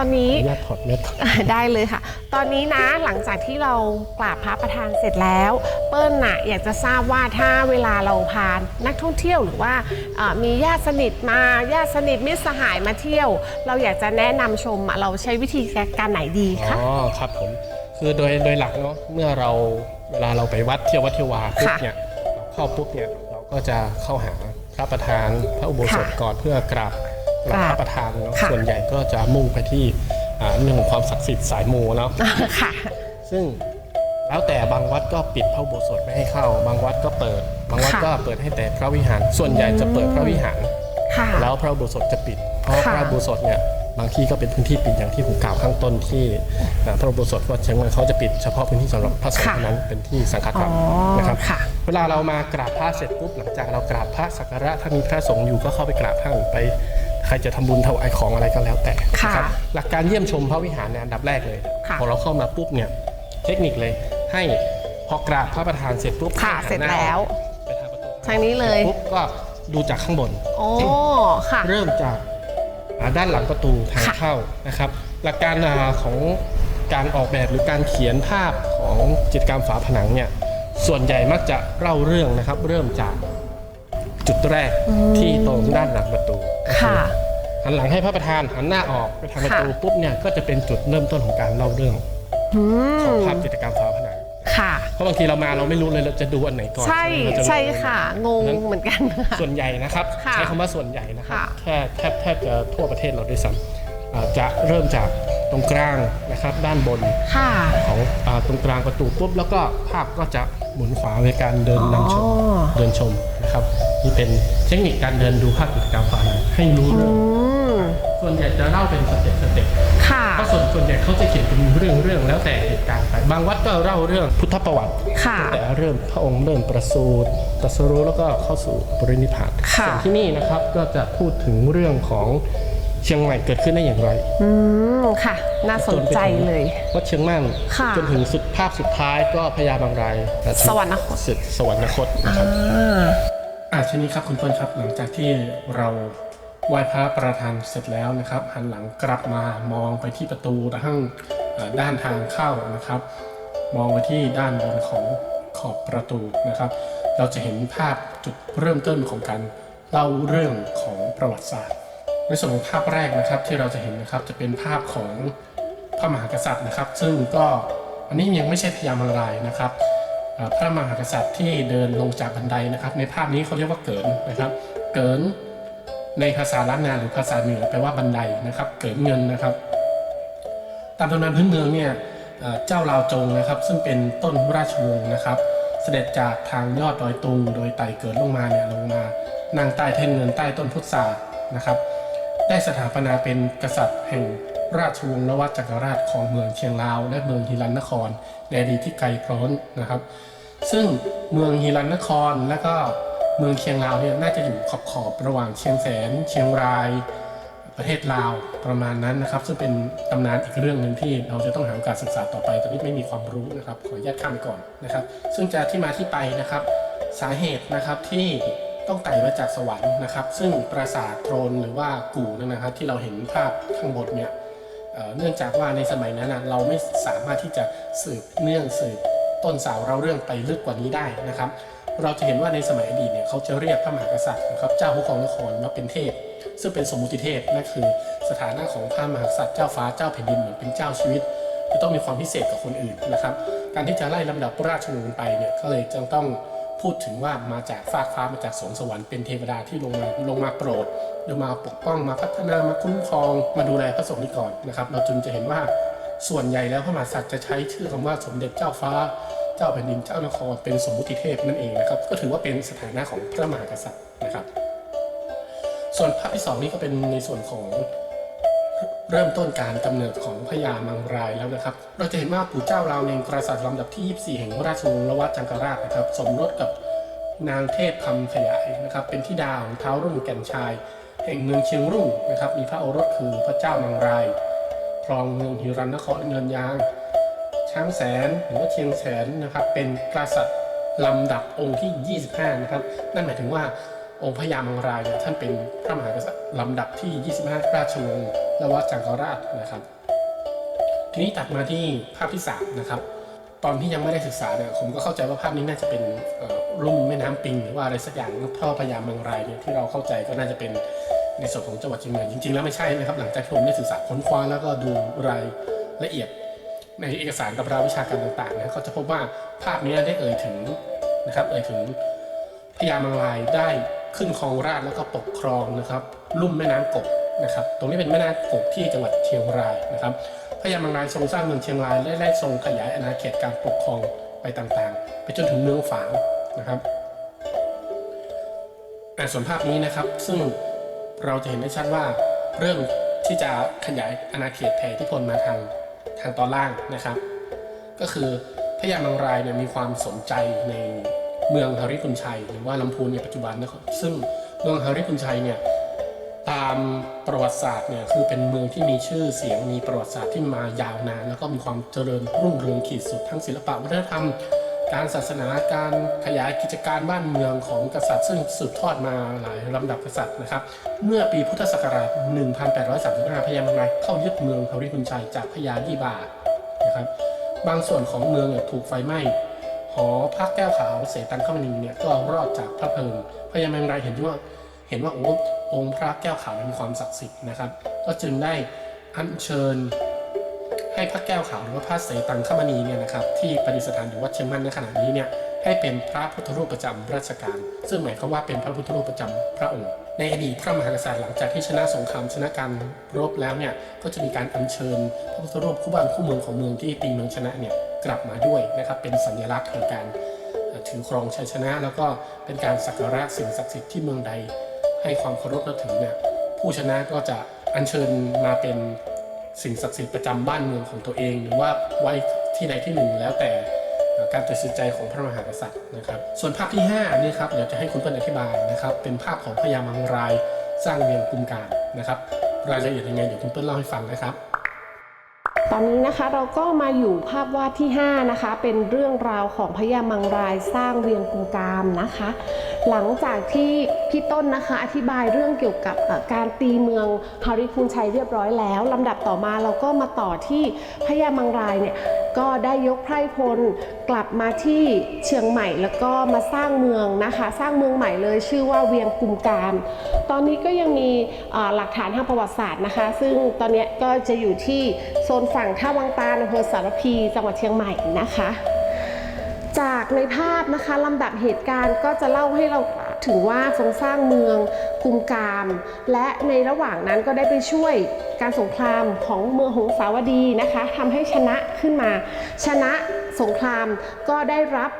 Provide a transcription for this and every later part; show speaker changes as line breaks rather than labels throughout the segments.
คุณต้นคะตอนนี้
ขออนุญาตถอดเม็ด
ได้เลยค่ะ ตอนนี้นะหลังจากที่เรากราบพระประธานเสร็จแล้ว เปิ้ลน่ะอยากจะทราบว่าถ้าเวลาเราพานักท่องเที่ยวหรือว่าเอ่อมีญาติสนิทมาญาติสนิทมิตรสหายมาเที่ยว เราอยากจะแนะนำชมอะเราใช้วิธีการไหนดี
อ๋
คะ
อครับผมคือโดยโดยหลักเนาะเมื่อเราเวลาเราไปวัดเที่ยววัดเที่ยววาปุ๊บ
ค่ะ
เนี่ยเราเข้าปุ๊บเนี่ยเราก็จะเข้าหาพระประธานพระอุโบสถ
ค่ะ
ก่อนเพื่อกราบ กราบ
กราบ
พระประธานเนาะ
ค่ะ
ส่วนใหญ่ก็จะมุ่งไปที่อ่าเรื่องของความศักดิ์สิทธิ์สายมูเนาะ
ค่ะ
ซึ่งแล้วแต่บางวัดก็ปิดพระอุโบสถไม่ให้เข้า บางวัดก็เปิด บางวัด
ค่ะ
ก็เปิดให้แต่พระวิหาร ส่วนใหญ่จะเปิดพระวิหาร
ค่ะ
แล้วพระอุโบสถจะปิด เพราะ
ค่ะ
พระอุโบสถเนี่ยบางที่ก็เป็นพื้นที่ปิดอย่างที่ผมกล่าวข้างต้นที่อ่าพระอุโบสถวัดเชียงใหม่เขาจะปิดเฉพาะพื้นที่สำหรับพระสงฆ์
ค่ะ
เท่านั้นเป็นที่สังฆทาน
อ๋อ
นะครับ
ค่ะ
เวลาเรามากราบพระเสร็จปุ๊บหลังจากเรากราบพระสักการะถ้ามีพระสงฆ์อยู่ก็เข้าไปกราบท่านไปใครจะทำบุญถวายของอะไรก็แล้วแต่
ค่ะ
นะครับหลักการเยี่ยมชมพระวิหารในยอันดับแรกเลย
ค่ะ
พอเราเข้ามาปุ๊บเนี่ยเทคนิคเลยให้พอกราบพระประธานเสร็จปุ๊บ
ค่ะ
ให้หัน
เสร็จ
หน้า
แล้ว
ไปทางประตู
ทางนี้เลย
ปุ๊บก็ดูจากข้างบน
โอ้ค่ะ
เริ่มจากอ่าด้านหลังประตูทาง
ค่ะ
เข้านะครับ หลักการอ่าของการออกแบบหรือการเขียนภาพของจิตรกรรมฝาผนังเนี่ยส่วนใหญ่มักจะเล่าเรื่องนะครับ เริ่มจากจุดแรกที่ตรงด้านหลังประตูก็อ
ค่ะ
หันหลังให้พระประธานหันหน้าออกไปทางประตู
ค่ะ
ปุ๊บเนี่ยก็จะเป็นจุดเริ่มต้นของการเล่าเรื่อง
อื
ของ
ม
ภาพจิตรกรรมฝาผนัง
ค่ะ
เพราะบางทีเรามาเราไม่รู้เลยเราจะดูอันไหนก่อน
ใช่
ไหมเราจะรู้
ใช่ค่ะ งงเหมือนกันค่ะ
ส่วนใหญ่นะครับ
ค่ะ
ใช้คำว่าส่วนใหญ่นะครับ
ค่ะ
แค่แทบแทบจะทั่วประเทศเราด้วยซ้ำอ่าจะเริ่มจากตรงกลางนะครับ ด้านบน
ค่ะ
ของอาตรงกลางประตูปุ๊บแล้วก็ภาพก็จะหมุนขวาในการเดินนำชม
อ๋อ
เดินชม นะครับนี่เป็นเทคนิคการเดินดูภาพกิจกรรมฝาผนังให้รู้เรื่อง
อืม
ส่วนใหญ่จะเล่าเป็นสเต็ปสเต็ป
ค่ะ
เพราะส่วนส่วนใหญ่เขาจะเขียนเป็นเรื่องเรื่องแล้วแต่เหตุการณ์ไปบางวัดก็เล่าเรื่องพุทธประวัติ
ค่ะ
แต่เริ่มพระองค์เริ่มประสูติตรัสรู้แล้วก็เข้าสู่ปรินิพพาน
ค่ะ
ส่วนที่นี่นะครับก็จะพูดถึงเรื่องของเชียงใหม่เกิดขึ้นได้อย่างไร
อืม ค่ะ น่าสนใจเลย
วัดเชียงมั่น
ค่ะ
จนถึงสุดภาพสุดท้ายก็พญาบางราย
สวรรคต
สุดสวรรคตนะครับ
อา
อ่าทีนี้ครับคุณเปิ้ลครับหลังจากที่เราไหว้พระประธานเสร็จแล้วนะครับ หันหลังกลับมามองไปที่ประตูทั้งเอ่อด้านทางเข้านะครับ มองไปที่ด้านบนของขอบประตูนะครับ เราจะเห็นภาพจุดเริ่มต้นของการเล่าเรื่องของประวัติศาสตร์ ในส่วนของภาพแรกนะครับที่เราจะเห็นนะครับจะเป็นภาพของพระมหากษัตริย์นะครับ ซึ่งก็อันนี้ยังไม่ใช่พญามังรายนะครับ พระมหากษัตริย์ที่เดินลงจากบันไดนะครับ ในภาพนี้เขาเรียกว่าเกินนะครับ เกินในภาษาล้านนาหรือภาษาเหนือแปลว่าบันไดนะครับ เกินเงินนะครับ ตามตำนานพื้นเมืองเนี่ยเจ้าลาวจงนะครับ ซึ่งเป็นต้นราชวงศ์นะครับ เสด็จจากทางยอดดอยตุง โดยไต่เกิดลงมาเนี่ยลงมานั่งใต้แท่นเงินใต้ต้นพุทรานะครับ ได้สถาปนาเป็นกษัตริย์แห่งราชวงศ์นวัจักรราชของเมืองเชียงราว และเมืองฮิรันนคร ในอดีตที่ไกลโพ้นนะครับ ซึ่งเมืองฮิรันนครและก็เมืองเชียงราวเนี่ยน่าจะอยู่ขอบขอบๆระหว่างเชียงแสน เชียงราย ประเทศลาวประมาณนั้นนะครับ ซึ่งเป็นตำนานอีกเรื่องหนึ่งที่เราจะต้องหาโอกาสศึกษาต่อไปตอนนี้ไม่มีความรู้นะครับ ขออนุญาตข้ามไปก่อนนะครับ ซึ่งจะที่มาที่ไปนะครับ สาเหตุนะครับที่ ต้องไต่มาจากสวรรค์นะครับ ซึ่งปราสาทโทรนหรือว่ากู่นั่นนะครับที่เราเห็นภาพข้างบนเนี่ยเเนื่องจากว่าในสมัยนั้นนะเราไม่สามารถที่จะสืบเนื่องสืบต้นสาวเราเรื่องไปลึกกว่านี้ได้นะครับ เราจะเห็นว่าในสมัยอดีตเนี่ยเขาจะเรียกพระมหากษัตริย์นะครับเจ้าผู้ครองนครว่าเป็นเทพ ซึ่งเป็นสมมุติเทพนั่นคือ สถานะของพระมหากษัตริย์เจ้าฟ้าเจ้าแผ่นดินเหมือนเป็นเจ้าชีวิตจะต้องมีความพิเศษกับคนอื่นนะครับ การที่จะไล่ลำดับราชวงศ์ไปเนี่ยก็เลยจึงต้อง พูดถึงว่ามาจากฟากฟ้ามาจากสวงสวรรค์เป็นเทวดาที่ลงมาลงมาโปรดลงมาปกป้องมาพัฒนามาคุ้มครอง มาดูแลพระสงฆ์นี่ก่อนนะครับ เราจึงจะเห็นว่าส่วนใหญ่แล้วพระมหากษัตริย์จะใช้ชื่อคำว่าสมเด็จเจ้าฟ้า เจ้าแผ่นดินเจ้านครเป็นสมมุติเทพนั่นเองนะครับ ก็ถือว่าเป็นสถานะของพระมหากษัตริย์นะครับ ส่วนภาพที่สองนี่ก็เป็นในส่วนของ เริ่มต้นการกำเนิดของพญามังรายแล้วนะครับ เราจะเห็นว่าปู่เจ้าเราเองกษัตริย์ลำดับที่ 24 แห่งราชวงศ์ละวัดจังกราชนะครับ สมรสกับนางเทพคำขยายนะครับ เป็นธิดาวของเท้าวรุ่งแก่นชาย แห่งเมืองเชียงรุ่งนะครับ มีพระโอรสคือพระเจ้ามังรายครองเมืองฮิรันนครเงินยาง ช้างแสนหรือว่าเชียงแสนนะครับ เป็นกษัตริย์ลำดับองค์ที่ 25 นะครับ นั่นหมายถึงว่าองค์พญามังรายเนี่ยท่านเป็นพระมหากษัตริย์ลำดับที่ 25 ราชวงศ์ และวัดจังกราชนะครับ ทีนี้ตัดมาที่ภาพที่สามนะครับ ตอนที่ยังไม่ได้ศึกษาเนี่ยผมก็เข้าใจว่าภาพนี้น่าจะเป็นเอ่อลุ่มแม่น้ำปิงหรือว่าอะไรสักอย่างท่อพญามังรายเนี่ยที่เราเข้าใจก็น่าจะเป็นในส่วนของจังหวัดเชียงใหม่จริงๆแล้วไม่ใช่นะครับ หลังจากที่ผมได้ศึกษาค้นคว้าแล้วก็ดูรายละเอียดในเอกสารตำราวิชาการต่างๆนะก็จะพบว่าภาพนี้ได้เอ่ยถึงนะครับ เอ่ยถึงพญามังรายได้ขึ้นครองราชแล้วก็ปกครองนะครับ ลุ่มแม่น้ำกบ นะครับ ตรงนี้เป็นแม่น้ำกบที่จังหวัดเชียงรายนะครับพญามังรายทรงสร้างเมืองเชียงรายและได้ทรงขยายอาณาเขตการปกครองไปต่างๆ ไปจนถึงเมืองฝางนะครับอ่ส่วนภาพนี้นะครับ ซึ่งเราจะเห็นได้ชัดว่าเริ่มที่จะขยายอาณาเขตแผ่อิทธิพลมาทางทางตอนล่างนะครับ ก็คือพญามังรายเนี่ยมีความสนใจในเมืองฮาริพุนชัย หรือว่าลำพูนในปัจจุบันนะครับซึ่งเมืองฮาริพุนชัยเนี่ย ตามประวัติศาสตร์เนี่ยคือเป็นเมืองที่มีชื่อเสียงมีประวัติศาสตร์ที่มายาวนาน แล้วก็มีความเจริญรุ่งเรืองขีดสุดทั้งศิลปะวัฒนธรรม การศาสนาการขยายกิจการบ้านเมืองของกษัตริย์ ซึ่งสืบทอดมาหลายลำดับกษัตริย์นะครับ เมื่อปีพุทธศักราช 1835 พญามังรายเข้ายึดเมืองฮาริพุนชัยจากพญายีบานะครับบางส่วนของเมืองถูกไฟไหม้หอพระแก้วขาวเสตังคมณีเนี่ยก็รอดจากพระเพลิงพญามังรายเห็นว่า เห็นว่าโอ้องค์พระแก้วขาวมีความศักดิ์สิทธิ์นะครับ ก็จึงได้อัญเชิญ ให้พระแก้วขาวหรือว่าพระเสตังคมณีเนี่ยนะครับ ที่ประดิษฐานอยู่วัดเชียงมั่นในขณะนี้เนี่ยให้เป็นพระพุทธรูปประจำราชการ ซึ่งหมายความว่าเป็นพระพุทธรูปประจำพระองค์ ในอดีตพระมหากษัตริย์หลังจากที่ชนะสงครามชนะการรบแล้วเนี่ยก็จะมีการอัญเชิญพระพุทธรูปคู่บ้านคู่เมืองของเมืองที่ตีเมืองชนะเนี่ยกลับมาด้วยนะครับเป็นสัญลักษณ์แห่งการถือครองชัยชนะ แล้วก็เป็นการสักการะสิ่งศักดิ์สิทธิ์ที่เมืองใด ให้ความเคารพนับถือเนี่ยผู้ชนะก็จะอัญเชิญมาเป็นสิ่งศักดิ์สิทธิ์ประจำบ้านเมืองของตัวเอง หรือว่าไว้ที่ใดที่หนึ่งแล้วแต่การตัดสินใจของพระมหากษัตริย์นะครับ ส่วนภาพที่5นี่ครับเดี๋ยวจะให้คุณเปิ้ลอธิบายนะครับ เป็นภาพของพญามังรายสร้างเวียงกุมการนะครับ รายละเอียดยังไงเดี๋ยวคุณเปิ้ลเล่าให้ฟังนะครับ
ตอนนี้นะคะเราก็มาอยู่ภาพวาดที่ 5 นะคะ เป็นเรื่องราวของพญามังรายสร้างเวียงกุมกามนะคะ หลังจากที่พี่ต้นนะคะอธิบายเรื่องเกี่ยวกับการตีเมืองฮาริคุนชัยเรียบร้อยแล้วลำดับต่อมาเราก็มาต่อที่พญามังรายเนี่ยก็ได้ยกไพร่พลกลับมาที่เชียงใหม่แล้วก็มาสร้างเมืองนะคะ สร้างเมืองใหม่เลยชื่อว่าเวียงกุมการ ตอนนี้ก็ยังมีหลักฐานทางประวัติศาสตร์นะคะ ซึ่งตอนนี้ก็จะอยู่ที่โซนฝั่งท่าวังตาลอำเภอสารพีจังหวัดเชียงใหม่นะคะ จากในภาพนะคะลำดับเหตุการณ์ก็จะเล่าให้เราถึงว่าทรงสร้างเมืองกุมกาม และในระหว่างนั้นก็ได้ไปช่วยการสงครามของเมืองหงสาวดีนะคะทำให้ชนะขึ้นมา ชนะสงครามก็ได้รับ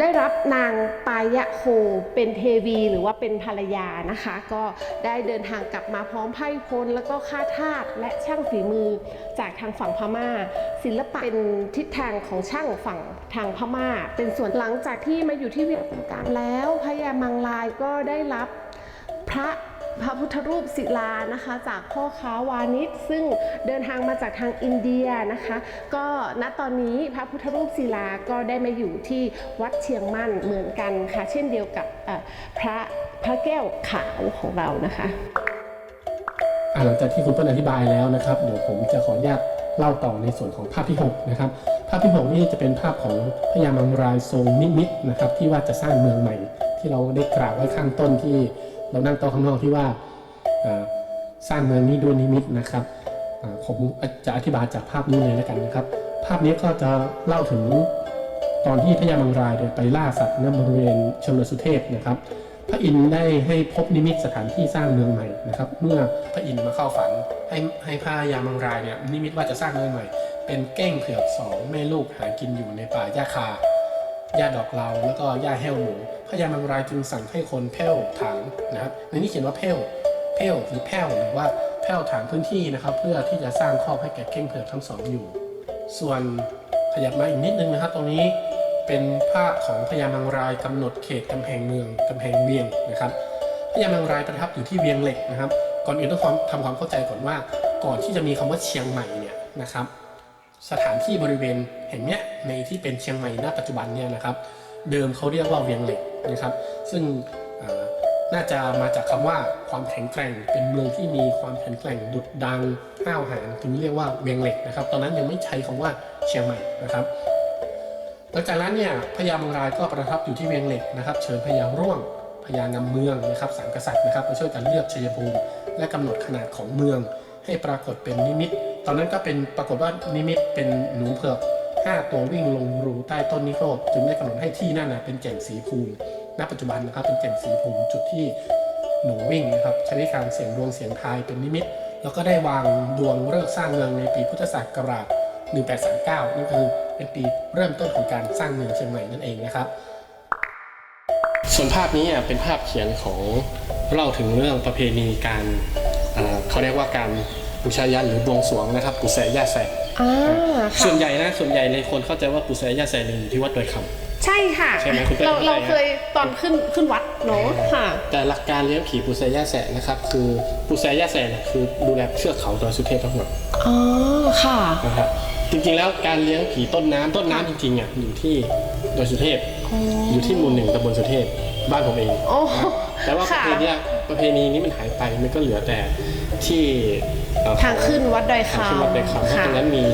ได้รับนางปายะโคเป็นเทวี หรือว่าเป็นภรรยานะคะ ก็ได้เดินทางกลับมาพร้อมไพ่พล แล้วก็ข้าทาสและช่างฝีมือจากทางฝั่งพม่า ศิลปะเป็นทิศทางของช่างฝั่ง ทางพม่า เป็นส่วนหลังจากที่มาอยู่ที่เวียงกุมกามแล้วพญามังลายก็ได้รับพระพระพุทธรูปศิลานะคะ จากพ่อค้าวานิชซึ่งเดินทางมาจากทางอินเดียนะคะ ก็ณตอนนี้พระพุทธรูปศิลาก็ได้มาอยู่ที่วัดเชียงมั่นเหมือนกันค่ะ เช่นเดียวกับพระพระแก้วขาวของเรานะคะ
หลังจากที่คุณเปิ้ลอธิบายแล้วนะครับ เดี๋ยวผมจะขออนุญาต เล่าต่อในส่วนของภาพที่6นะครับภาพที่6นี่จะเป็นภาพของพญามังรายทรงนิมิตนะครับที่ว่าจะสร้างเมืองใหม่ ที่เราได้กล่าวไว้ข้างต้นที่เรานั่งโต๊ะข้างนอกที่ว่าสร้างเมืองนี้ด้วยนิมิตนะครับผมจะอธิบายจากภาพนี้เลยแล้วกันนะครับ ภาพนี้ก็จะเล่าถึงตอนที่พญามังรายเนี่ยไปล่าสัตว์ณบริเวณชนสุเทพนะครับ พระอินทร์ได้ให้พบนิมิตสถานที่สร้างเมืองใหม่นะครับ เมื่อพระอินทร์มาเข้าฝัน ให้ให้พระยามังรายเนี่ยนิมิตว่าจะสร้างเมืองใหม่ เป็นเก้งเผือกสองแม่ลูกหากินอยู่ในป่าหญ้าคาหญ้าดอกเลาแล้วก็หญ้าแห้วหมูพระยามังรายจึงสั่งให้คนแผ้วถางนะครับในนี้เขียนว่าแผ้วแผ้วหรือแผ้วหรือว่าแผ้วถางพื้นที่นะครับ เพื่อที่จะสร้างครอบให้แก่เก้งเผือกทั้งสองอยู่ ส่วนขยับมาอีกนิดนึงนะครับ ตรงนี้เป็นภาพของพญามังรายกำหนดเขตกำแพงเมืองกำแพงเวียงนะครับพญามังรายประทับอยู่ที่เวียงเหล็กนะครับ ก่อนอื่นต้องทำความเข้าใจก่อนว่า ก่อนที่จะมีคำว่าเชียงใหม่เนี่ยนะครับ สถานที่บริเวณแห่งเนี้ยในที่เป็นเชียงใหม่ณปัจจุบันเนี่ยนะครับ เดิมเขาเรียกว่าเวียงเหล็กนะครับ ซึ่งน่าจะมาจากคำว่าความแข็งแกร่ง เป็นเมืองที่มีความแข็งแกร่งดุดดังห้าวหาญถึงเรียกว่าเวียงเหล็กนะครับ ตอนนั้นยังไม่ใช้คำว่าเชียงใหม่นะครับหลังจากนั้นเนี่ยพญามังรายก็ประทับอยู่ที่เวียงเหล็กนะครับ เชิญพญาร่วง พญางำเมืองนะครับสามกษัตริย์นะครับมาช่วยกันเลือกชัยภูมิและกำหนดขนาดของเมือง ให้ปรากฏเป็นนิมิต ตอนนั้นก็เป็นปรากฏว่านิมิตเป็นหนูเผือกห้าตัววิ่งลงรูใต้ต้นนิโครธจึงได้กำหนดให้ที่นั่นนะเป็นแก่งสีภูมิ ณ ปัจจุบันนะครับเป็นแก่งสีภูมิจุดที่หนูวิ่งนะครับใช้ในการเสียงดวงเสียงทายเป็นนิมิต แล้วก็ได้วางดวงเลิกสร้างเมืองในปีพุทธศักราช1839นั่นคือเป็นปีเริ่มต้นของการสร้างเมืองเชียงใหม่นั่นเองนะครับ ส่วนภาพนี้อะเป็นภาพเขียนของเล่าถึงเรื่องประเพณีการเอ่อเขาเรียกว่าการบูชายันหรือบวงสรวงนะครับปุแสย่าแส
อ่า
ส่
ค่ะ
วนใหญ่นะส่วนใหญ่ในคนเข้าใจว่าปุแสย่าแสเนี่ยอยู่ที่วัดดอยคำ
ใช่ค่ะ
ใช่ไหมคุณเต้ย
เรา
เข้าใจ
เรา
นะ
เคยตอนขึ้นขึ้นวัดเนาะค่ะ
แต่หลักการเลี้ยงผีปูแซย่าแสะนะครับคือปูแซย่าแสะเนี่ยคือดูแลเชือกเขาดอยสุเทพทั้งหมด
อ๋อค่ะ
นะครับจริงๆแล้วการเลี้ยงผีต้นน้ำต้นน้ำจริงๆอะอยู่ที่ดอยสุเทพ อยู่ที่หมู่หนึ่งตำบลสุเทพบ้านผมเอง
โอ้
แต่ว่าประ
ค่ะ
เพณีประเพณีนี้มันหายไปมันก็เหลือแต่ที่เอ่อ
ทางขึ้นวัดดอย
ทาง
คำ
ขึ้นวัดดอยคำเพราะ
ค่ะ
ตรงนั้นมี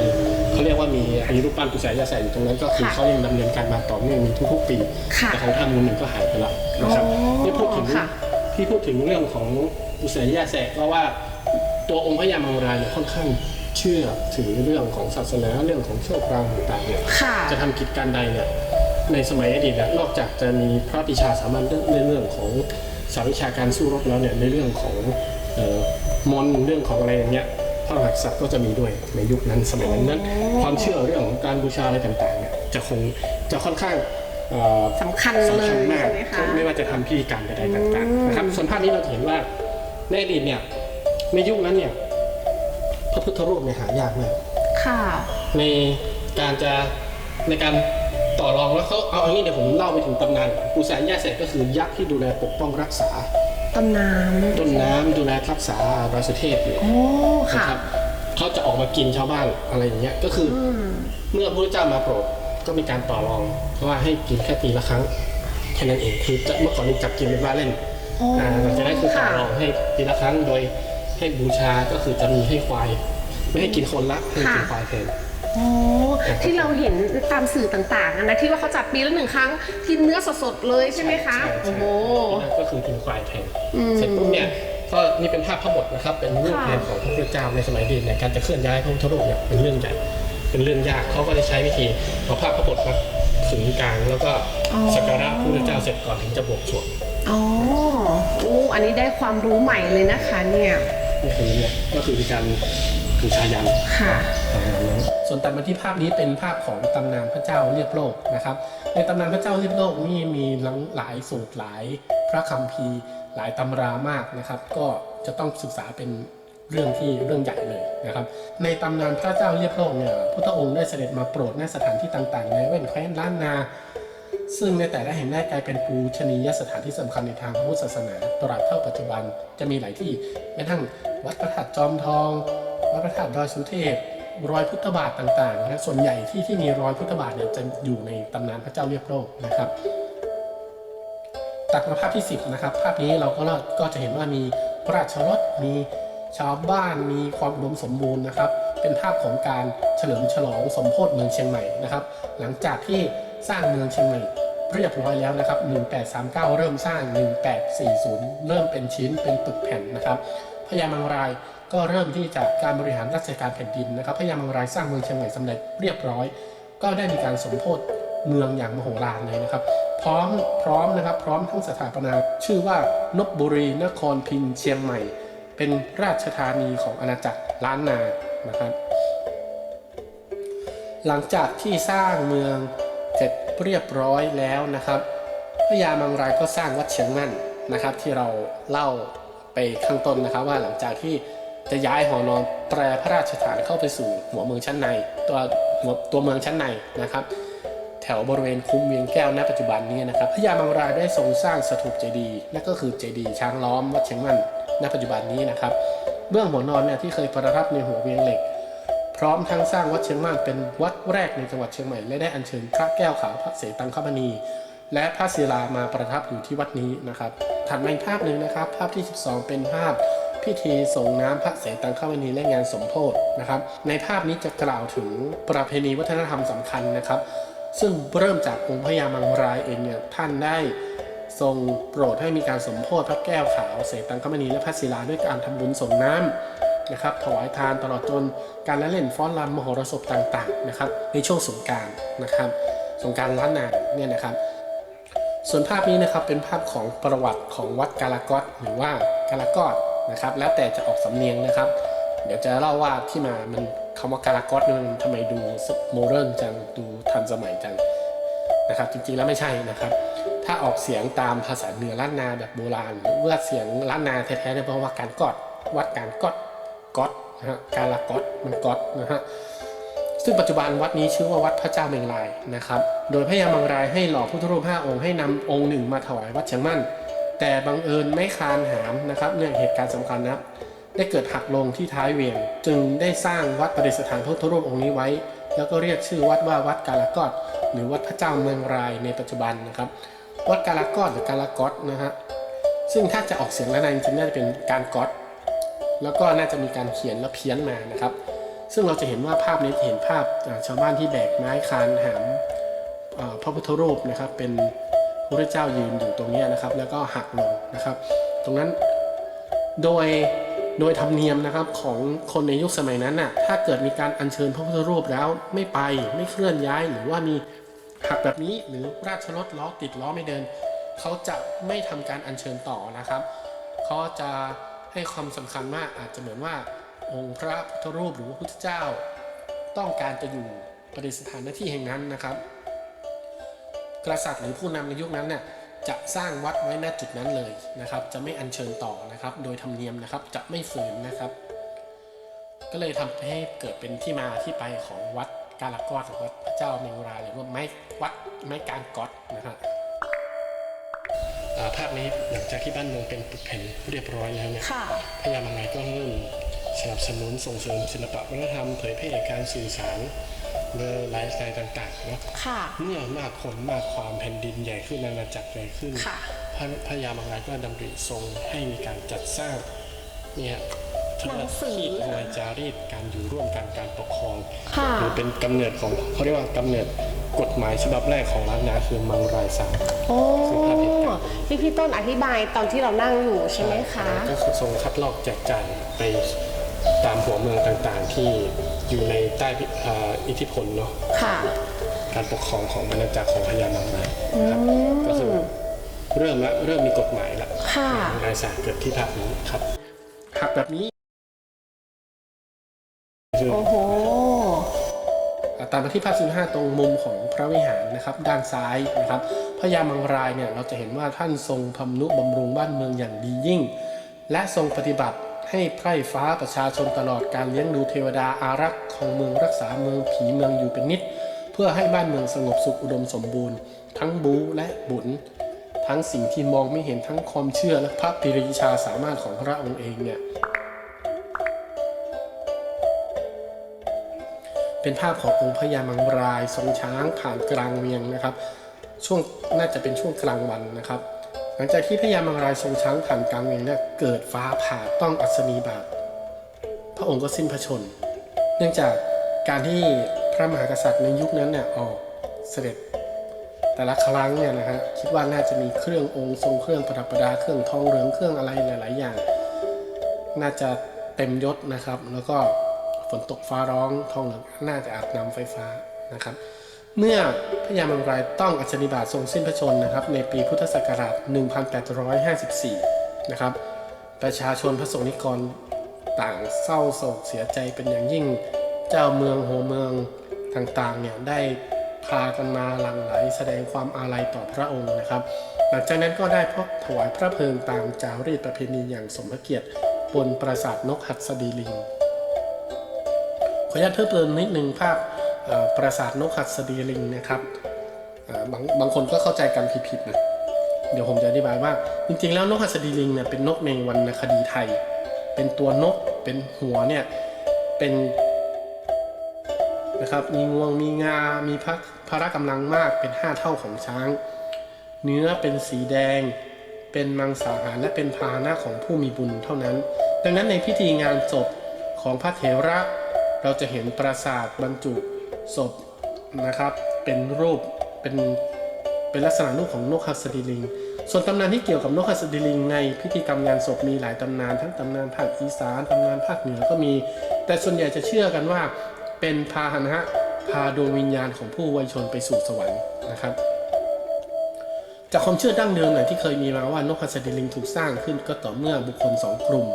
เขาเรียกว่ามีอายุรูปปั้นปูแซย่าแสะอยู่ตรงนั้นก็คือ
ค่ะ
เขายังดำเนินการมาต่อเนื่องมีทุกๆปี
ค่ะ
แต่ของทางหมู่หนึ่งก็หายไปแล้วนะครับ
อ๋อ
นี่พูดถึง
ค่ะ
ที่พูดถึงเรื่องของอุเสยยาแสกก็ว่าตัวองค์พญามังรายเนี่ยค่อนข้างเชื่อถือเรื่องของศาสนาเรื่องของโชคลางต่างๆเนี่ย
ค่ะ
จะทำกิจการใดเนี่ย ในสมัยอดีตเนี่ยนอกจากจะมีพระปิชาสามัญในเรื่องของสาวิชาการสู้รบแล้วเนี่ยในเรื่องของเอ่อมนต์เรื่องของอะไรอย่างเงี้ยพระมหากษัตริย์ก็จะมีด้วยในยุคนั้นสมัยนั้นนั้น ความเชื่อเรื่องของการบูชาอะไรต่างๆเนี่ยจะคงจะค่อนข้างเอ่อ
สำคัญเลย
สำคัญมาก
ใช่ไหมคะ
ไม่ว่าจะทำพิธีการใดๆต่างๆนะครับส่วนภาพนี้เราจะเห็นว่าในอดีตเนี่ยในยุคนั้นเนี่ยพระพุทธรูปเนี่ยหายากมาก
ค่ะ
ในการจะในการ ต่อรองแล้วเขาเอาอย่างนี้เดี๋ยวผมเล่าไปถึงตำนานปูแสนย่าเสร็จก็คือยักษ์ที่ดูแลปกป้องรักษา
ต้นน้ำ
ต้นน้ำดูแลรักษาดอยสุเทพอยู่
โอ้
นะ
ค่ะ
ครับเขาจะออกมากินชาวบ้านอะไรอย่างเงี้ยก็คืออ
อืม
เมื่อพระเจ้ามาโปรดก็มีการต่อรองว่าให้กินแค่ปีละครั้งแค่นั้นเองคือจะเมื่อก่อนนี่จับกินเป็นว่าเล่น
โอ้
อ่าหลังจากนั้นคือต่อ
ค่ะ
รองให้ปีละครั้งโดยให้บูชาก็คือจะมีให้ควาย ไม่ให้กินคนละให้กินควายแทน
โอ้ที่เราเห็นตามสื่อต่างๆอะนะที่ว่าเขาจัดปีละหนึ่งครั้งที่เนื้อสดๆเลยใช่ไหมคะ
ใช่
โอ้โห
นั่นก็คือกินควายแทน
อืม
เสร็จปุ๊บเนี่ยก็นี่เป็นภาพพระบทนะครับ เป็นรูป
ค่ะ
แทนของพระพุทธเจ้าในสมัยอดีตเนี่ยการจะเคลื่อนย้ายพระพุทธรูปเนี่ยเป็นเรื่องใหญ่เป็นเรื่องยากเขาก็จะใช้วิธีเอาภาพพระบทมาขึงกลางแล้วก็สักการะพระพุทธเจ้าเสร็จก่อนถึงจะบวงสรวง
อ๋อโอ้อันนี้ได้ความรู้ใหม่เลยนะคะเนี่ย
นี่คือเนี่ยก็คือการ บูชายัน
ค่ะ
ส่วนตัดมาที่ภาพนี้เป็นภาพของตำนานพระเจ้าเรียบโลกนะครับ ในตำนานพระเจ้าเรียบโลกนี่มีหลายสูตรหลายพระคัมภีร์ หลายตำรามากนะครับ ก็จะต้องศึกษาเป็นเรื่องที่เรื่องใหญ่เลยนะครับ ในตำนานพระเจ้าเรียบโลกเนี่ยพุทธองค์ได้เสด็จมาโปรดในสถานที่ต่างๆ ในแว่นแคว้นล้านนา ซึ่งในแต่ละแห่งได้กลายเป็นปูชนียสถานที่สำคัญในทางพระพุทธศาสนาตราบเท่าปัจจุบันจะมีหลายที่แม้กระทั่งวัดพระธาตุจอมทอง วัดพระธาตุดอยสุเทพรอยพุทธบาทต่างๆนะส่วนใหญ่ที่ที่มีรอยพุทธบาทเนี่ยจะอยู่ในตำนานพระเจ้าเรียบโลกนะครับ ตัดมาภาพที่ 10 นะครับ ภาพนี้เราก็ก็จะเห็นว่ามีพระราชรถมีชาวบ้านมีความอุดมสมบูรณ์นะครับ เป็นภาพของการเฉลิมฉลองสมโพธิเมืองเชียงใหม่นะครับ หลังจากที่สร้างเมืองเชียงใหม่เรียบร้อยแล้วนะครับ 1839 เริ่มสร้าง 1840 เริ่มเป็นชิ้นเป็นปึกแผ่นนะครับพญามังราย ก็เริ่มที่จะการบริหารราชการแผ่นดินนะครับพญามังรายสร้างเมืองเชียงใหม่สำเร็จเรียบร้อย ก็ได้มีการสมโพธิเมืองอย่างมโหฬารเลยนะครับ พร้อมพร้อมนะครับพร้อมทั้งสถาปนาชื่อว่านบบุรีนครพินเชียงใหม่ เป็นราชธานีของอาณาจักรล้านนานะครับหลังจากที่สร้างเมืองเสร็จเรียบร้อยแล้วนะครับพญามังรายก็สร้างวัดเชียงมั่นนะครับ ที่เราเล่าไปข้างต้นนะครับว่าหลังจากที่ จะย้ายหอนอนแปรพระราชฐานเข้าไปสู่หัวเมืองชั้นใน ตัวหัวตัวเมืองชั้นในนะครับ แถวบริเวณคุ้มเวียงแก้วณปัจจุบันนี้นะครับพญามังรายได้ทรงสร้างสถูปเจดีย์นั่นก็คือเจดีย์ช้างล้อมวัดเชียงมันณปัจจุบันนี้นะครับ เบื้องหัวนอนเนี่ยที่เคยประทับในหัวเวียงเหล็ก พร้อมทั้งสร้างวัดเชียงมั่นเป็นวัดแรกในจังหวัดเชียงใหม่และได้อัญเชิญพระแก้วขาวพระเสตังคมณีและพระศิลามาประทับอยู่ที่วัดนี้นะครับ ถัดมาอีกภาพหนึ่งนะครับ ภาพที่ 12 เป็นภาพ พิธีส่งน้ำพระเสตังคมณีและงานสมโพธินะครับ ในภาพนี้จะกล่าวถึงประเพณีวัฒนธรรมสำคัญนะครับ ซึ่งเริ่มจากองค์พระยามังรายเองเนี่ยท่านได้ทรงโปรดให้มีการสมโพธิพระแก้วขาวเสตังคมณีและพระศิลาด้วยการทำบุญส่งน้ำนะครับถวายทานตลอดจนการละเล่นฟ้อนรำมโหรสพต่างๆนะครับในช่วงสงการนะครับสงการล้านนาเนี่ยนะครับ ส่วนภาพนี้นะครับเป็นภาพของประวัติของวัดกาลากอตหรือว่ากาลากอต นะครับ แล้วแต่จะออกสำเนียงนะครับ เดี๋ยวจะเล่าว่าที่มามันคำว่ากาลากอตนี่มันทำไมดูโมเดิร์นจังดูทันสมัยจังนะครับ จริงๆแล้วไม่ใช่นะครับ ถ้าออกเสียงตามภาษาเหนือล้านนาแบบโบราณเมื่อเสียงล้านนาแท้ๆเนี่ยเพราะว่าการกอดวัดการกอดกอดนะฮะกาลากอตมันกอดนะฮะซึ่งปัจจุบันวัดนี้ชื่อว่าวัดพระเจ้าเมงรายนะครับ โดยพระยามังรายให้หล่อพุทธรูปห้าองค์ให้นำองค์หนึ่งมาถวายวัดเชียงมั่น แต่บังเอิญไม่คานหามนะครับเนื่องเหตุการณ์สำคัญนะครับได้เกิดหักลงที่ท้ายเวียง จึงได้สร้างวัดประดิษฐานพระพุทธรูปองค์นี้ไว้ แล้วก็เรียกชื่อวัดว่าวัดกาลากอดหรือวัดพระเจ้าเมืองรายในปัจจุบันนะครับ วัดกาลากอดหรือกาลากอดนะฮะซึ่งถ้าจะออกเสียงแล้วนะจริงๆน่าจะเป็นการกอดแล้วก็น่าจะมีการเขียนและเพี้ยนมานะครับ ซึ่งเราจะเห็นว่าภาพนี้เห็นภาพชาวบ้านที่แบกไม้คานหามพระพุทธรูปนะครับเป็น พระพุทธเจ้ายืนอยู่ตรงนี้นะครับ แล้วก็หักลงนะครับ ตรงนั้นโดยโดยธรรมเนียมนะครับของคนในยุคสมัยนั้นน่ะถ้าเกิดมีการอัญเชิญพระพุทธรูปแล้วไม่ไปไม่เคลื่อนย้ายหรือว่ามีหักแบบนี้หรือราชรถล้อติดล้อไม่เดิน เขาจะไม่ทำการอัญเชิญต่อนะครับเขาจะให้ความสำคัญมากอาจจะเหมือนว่าองค์พระพุทธรูปหรือว่าพุทธเจ้า ต้องการจะอยู่ประดิษฐานหน้าที่แห่งนั้นนะครับ กษัตริย์หรือผู้นำในยุคนั้นเนี่ยจะสร้างวัดไว้ณจุดนั้นเลยนะครับ จะไม่อัญเชิญต่อนะครับ โดยธรรมเนียมนะครับจะไม่ฝืนนะครับ ก็เลยทำให้เกิดเป็นที่มาที่ไปของวัดกาลากอดหรือวัดพระเจ้าเมงรายหรือว่าไม้วัดไม้การกอดนะครับอ่าภาพนี้หลังจากที่บ้านเมืองเป็นปึกแผ่นเรียบร้อยแล้วเนี่ย
ค่ะ
พยายามยังไงก็เริ่มสนับสนุนส่งเสริมศิลปะวัฒนธรรมเผยแพร่การสื่อสาร เบอร์ไลฟ์สไตล์ต่างๆเนาะ
ค่ะ
เมื่อมากคนมากความแผ่นดินใหญ่ขึ้นอาณาจักรใหญ่ขึ้น
ค่ะ
พระพระยามังรายก็ดำริทรงให้มีการจัดสร้างเนี่ย
หนังสือ
ที่นวยจารีตการอยู่ร่วมกันการปกครอง
ค่ะ
หรือเป็นกำเนิดของเขาเรียกว่ากำเนิดกฎหมายฉบับแรกของล้านนาคือมังรายสาม
โอ้
คือภาพเหตุการณ์
ที่พี่ต้นอธิบายตอนที่เรานั่งอยู่ใช่ไหมคะ
ก็คือทรงคัดลอกแจกจ่ายไป ตามหัวเมืองต่างๆ ที่อยู่ในใต้พิเอ่ออิทธิพลเนาะ
ค่ะ
การปกครองของอาณาจักรของพญามังรายนะครับก็คือเริ่มละเริ่มมีกฎหมายละ
ค่ะ
รายสารเกิดที่ภาคนี้ครับหักแบบนี้คือ
โอ้โห
อ่าตามมาที่ภาพ15ตรงมุมของพระวิหารนะครับ ด้านซ้ายนะครับพญามังรายเนี่ยเราจะเห็นว่าท่านทรงพำนุบำรุงบ้านเมืองอย่างดียิ่ง และทรงปฏิบัติ ให้ไพร่ฟ้าประชาชนตลอดการเลี้ยงดูเทวดาอารักษ์ของเมืองรักษาเมืองผีเมืองอยู่เป็นนิด เพื่อให้บ้านเมืองสงบสุขอุดมสมบูรณ์ ทั้งบูและบุญทั้งสิ่งที่มองไม่เห็นทั้งความเชื่อและพระปริชาสามารถของพระองค์เองเนี่ยเป็นภาพขององค์พญามังรายทรงช้างผ่านกลางเวียงนะครับ ช่วงน่าจะเป็นช่วงกลางวันนะครับ หลังจากที่พญามังรายทรงช้างผ่านกลางเวียงเนี่ยเกิดฟ้าผ่าต้องอัศนีบาตพระองค์ก็สิ้นพระชน เนื่องจากการที่พระมหากษัตริย์ในยุคนั้นเนี่ยออกเสด็จ แต่ละครั้งเนี่ยนะฮะคิดว่าน่าจะมีเครื่ององค์ทรงเครื่องประดับประดาเครื่องทองเหลืองเครื่องอะไรหลาย ๆ อย่าง น่าจะเต็มยศนะครับ แล้วก็ฝนตกฟ้าร้องทองเหลืองน่าจะอาบน้ำไฟฟ้านะครับ เมื่อพระยามังรายต้องอัศนิบาตทรงสิ้นพระชนนะครับในปีพุทธศักราช 1854 นะครับ ประชาชนพระสงฆ์นิกรต่างเศร้าโศกเสียใจเป็นอย่างยิ่งเจ้าเมืองหัวเมืองต่างๆเนี่ยได้พากันมาหลั่งไหลแสดงความอาลัยต่อพระองค์นะครับ หลังจากนั้นก็ได้พบถวายพระเพลิงตามจารีตประเพณีอย่างสมพระเกียรติบนปราสาทนกหัดสดีลิง ขออนุญาตเพิ่มเติมนิดนึงภาพ ปราสาทนกหัดสดีลิงนะครับบางบางคนก็เข้าใจกันผิดๆนะเดี๋ยวผมจะอธิบายว่า จริงๆ แล้วนกหัดสดีลิงเนี่ยเป็นนกในวรรณคดีไทย เป็นตัวนกเป็นหัวเนี่ยเป็นนะครับมีงวงมีงา มีพระพละกำลังมากเป็น 5 เท่าของช้าง เนื้อเป็นสีแดง เป็นมังสาหารและเป็นพาหนะของผู้มีบุญเท่านั้น ดังนั้นในพิธีงานศพของพระเถระ เราจะเห็นปราสาทบรรจุ ศพนะครับ เป็นรูปเป็นเป็นลักษณะรูปของนกหัสดีลิง ส่วนตำนานที่เกี่ยวกับนกหัสดีลิง ในพิธีกรรมงานศพมีหลายตำนานทั้งตำนานภาคอีสานตำนานภาคเหนือก็มี แต่ส่วนใหญ่จะเชื่อกันว่าเป็นพาหนะพาดวงวิญญาณของผู้วัยชนไปสู่สวรรค์นะครับ จากความเชื่อดั้งเดิมเนี่ยที่เคยมีมาว่านกหัสดิลิงถูกสร้างขึ้นก็ต่อเมื่อบุคคลสองกลุ่ม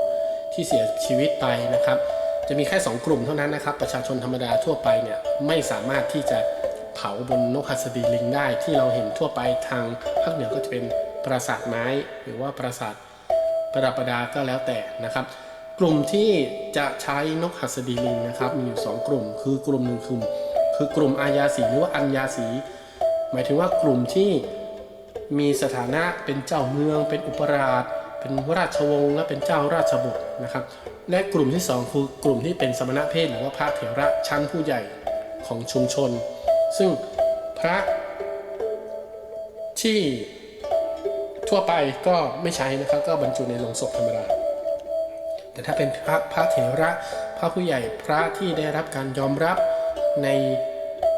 ที่เสียชีวิตไปนะครับ จะมีแค่สองกลุ่มเท่านั้นนะครับ ประชาชนธรรมดาทั่วไปเนี่ยไม่สามารถที่จะเผาบนนกหัสดิลิงได้ที่เราเห็นทั่วไปทางภาคเหนือก็จะเป็นปราสาทไม้ หรือว่าปราสาทประดับประดาก็แล้วแต่นะครับ กลุ่มที่จะใช้นกหัสดิลิงนะครับ มีอยู่สองกลุ่ม คือกลุ่มหนึ่งคือคือกลุ่มอาญาสีหรือว่าอัญญาสีหมายถึงว่ากลุ่มที่มีสถานะเป็นเจ้าเมือง เป็นอุปราช เป็นราชวงศ์และเป็นเจ้าราชบุตรนะครับ และกลุ่มที่สองคือกลุ่มที่เป็นสมณเพศหรือว่าพระเถระชั้นผู้ใหญ่ของชุมชน ซึ่งพระที่ทั่วไปก็ไม่ใช้นะครับก็บรรจุในโลงศพธรรมดา แต่ถ้าเป็นพระพระเถระพระผู้ใหญ่พระที่ได้รับการยอมรับใน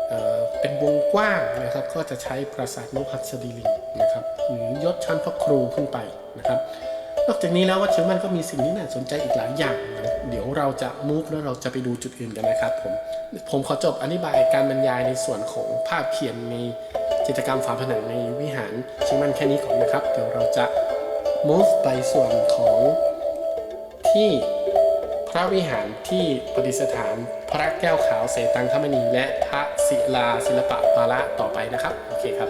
เเป็นวงกว้างนะครับก็จะใช้ปราสาทนกหัสดีลิงนะครับหรือยศชั้นพระครูขึ้นไปนะครับ นอกจากนี้แล้ววัดเชียงมันก็มีสิ่งที่น่าสนใจอีกหลายอย่าง เดี๋ยวเราจะมูฟแล้วเราจะไปดูจุดอื่นกันนะครับผม ผมขอจบอธิบายการบรรยายในส่วนของภาพเขียนในจิตรกรรมฝาผนังในวิหารเชียงมันแค่นี้ก่อนนะครับ เดี๋ยวเราจะ move ไปส่วนของที่พระวิหารที่ประดิษฐานพระแก้วขาวเสตังคมณีและพระศิลาศิลปะปาระต่อไปนะครับ โอเคครับ